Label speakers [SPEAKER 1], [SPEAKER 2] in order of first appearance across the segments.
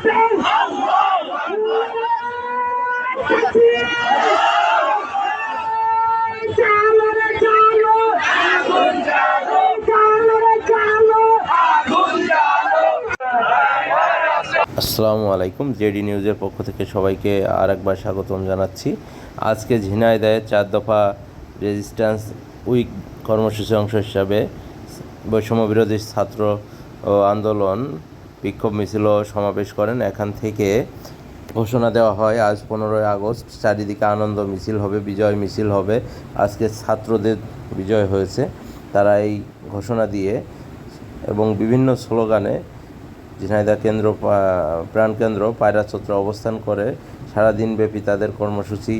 [SPEAKER 1] আসসালামু আলাইকুম, জেডি নিউজের পক্ষ থেকে সবাইকে আর একবার স্বাগতম জানাচ্ছি। আজকে ঝিনাইদহে চার দফা রেজিস্ট্যান্স উইক কর্মসূচির অংশ হিসাবে বৈষম্য বিরোধী ছাত্র আন্দোলন বিক্ষোভ মিছিল সমাবেশ করেন। এখান থেকে ঘোষণা দেওয়া হয়, আজ পনেরোই আগস্ট চারিদিকে আনন্দ মিছিল হবে, বিজয় মিছিল হবে। আজকে ছাত্রদের বিজয় হয়েছে। তারা এই ঘোষণা দিয়ে এবং বিভিন্ন স্লোগানে ঝিনাইদহ কেন্দ্র প্রাণকেন্দ্র পায়রা চত্র অবস্থান করে। সারাদিনব্যাপী তাদের কর্মসূচি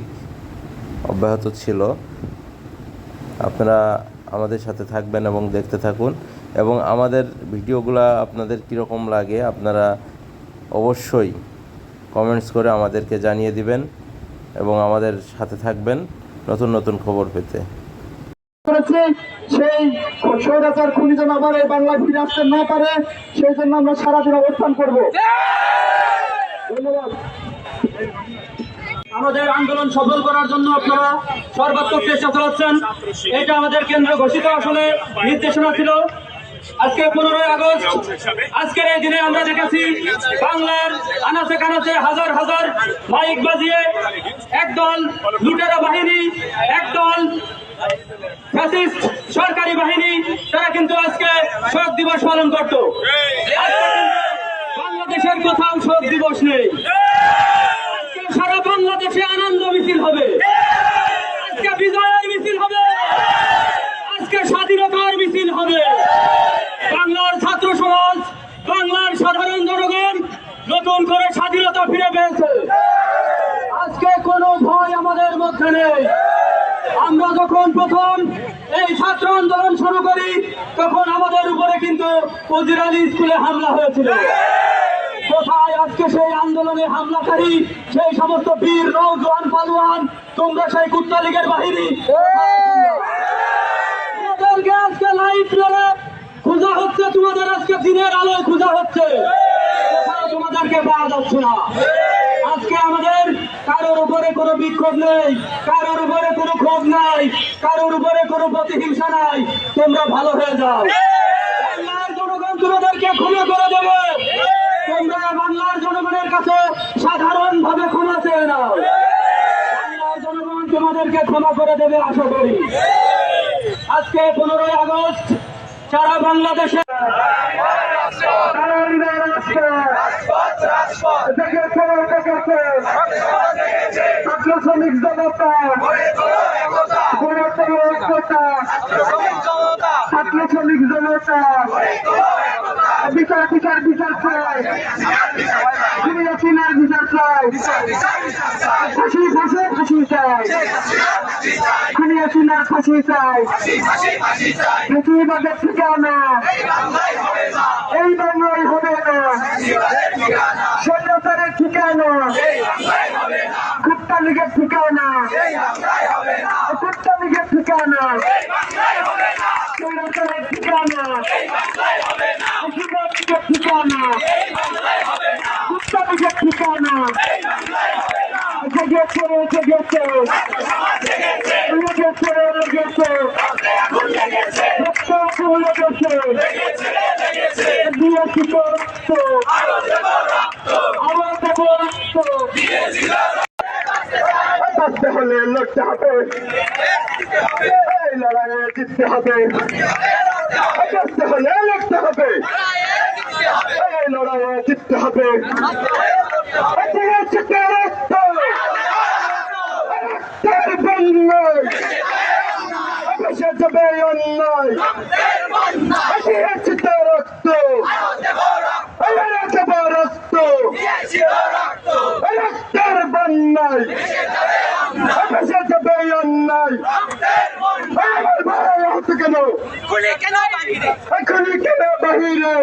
[SPEAKER 1] অব্যাহত ছিল। আপনারা আমাদের সাথে থাকবেন এবং দেখতে থাকুন। এবং আমাদের ভিডিওগুলো আপনাদের কীরকম লাগে, আপনারা অবশ্যই কমেন্টস করে আমাদেরকে জানিয়ে দিবেন এবং আমাদের সাথে থাকবেন নতুন নতুন খবর পেতে।
[SPEAKER 2] সেই স্বৈরাচার খুনি যেন আবার এই বাংলায় ফিরে আসতে না পারে, সেই জন্য আমরা সারাদিন অবস্থান করব। ধন্যবাদ।
[SPEAKER 3] আমাদের আন্দোলন সফল করার জন্য আপনারা সর্বাত্মক চেষ্টা চালাচ্ছেন। এটা আমাদের কেন্দ্র ঘোষিত আসলে নির্দেশনা ছিল। আজকে পনেরোই আগস্ট। আজকের এই দিনে আমরা দেখেছি বাংলার আনাচে কানাচে হাজার হাজার মাইক বাজিয়ে একদল লুটেরা বাহিনী, একদল সরকারি বাহিনী, তারা কিন্তু আজকে শোক দিবস পালন করত। বাংলাদেশের কোথাও শোক দিবস নেই। সারা বাংলাদেশে আনন্দ মিছিল হবে আজকে বিজয়ের মিছিল হবে আজকে স্বাধীনতার মিছিল হবে বাংলার ছাত্র সমাজ বাংলার সাধারণ জনগণ নতুন করে স্বাধীনতা ফিরে পেয়েছে আজকে কোনো ভয় আমাদের মধ্যে নেই। আমরা যখন প্রথম এই ছাত্র আন্দোলন শুরু করি, তখন আমাদের উপরে কিন্তু আলী স্কুলে হামলা হয়েছিল। কোথায় আজকে সেই আন্দোলনে হামলাকারী? সেই সমস্ত বীর নৌজওয়ান পালোয়ান, তোমরা সেই কুত্তা লীগের বাহিনী। আজকে লাইট খোঁজা হচ্ছে, তোমাদের আজকে দিনের আলোয় খোঁজা হচ্ছে। না। আজকে আমাদের কারোর উপরে কোনো বিক্ষোভ নেই, কারোর উপরে কোনো ক্ষোভ নাই, কারোর উপরে কোনো প্রতিহিংসা নাই। তোমরা ভালো হয়ে যাও। বাংলার জনগণ তোমাদেরকে ক্ষমা করে দেবে। তোমরা বাংলার জনগণের কাছে সাধারণ ভাবে ক্ষমা চেয়ে নাও। জনগণ তোমাদেরকে ক্ষমা করে দেবে, আশা করি। আজকে পনেরোই আগস্ট সারা বাংলাদেশে
[SPEAKER 2] দেখেছে দেখেছে ছাত্র শ্রমিক জনতা ছাত্র শ্রমিক জনতা বিচার বিচার বিচার চাই খুনি হাসিনার বিচার চাই। ফাঁসি ফাঁসি ফাঁসি চাই। খুনি হাসিনার ফাঁসি চাই। পৃথিবীবাদের ঠিকানা এই বাংলায় হবে না। স্বৈরাচারের ঠিকানা। কুত্তা লীগের ঠিকানা কুত্তা লীগের ঠিকানা স্বৈরাচারের ঠিকানা লীগের ঠিকানা কুত্তা লীগের ঠিকানা এসে গেছে এসে গেছে উড়ে গেছে উড়ে গেছে রক্ত উড়ে গেছে দিয়েছি তো রক্ত আমার দেবো রক্ত বাঁচতে হলে লড়তে হবে লড়াইয়ে জিততে হবে বাঁচতে হলে লড়তে হবে লড়াইয়ে জিততে হবে যাবে অন্যায় রক্ত রক্ত রক্তের বন্যায় যাবে অন্যায় কেন?
[SPEAKER 4] খুলে কেন বাহিরে?
[SPEAKER 2] কেন বাহিরে?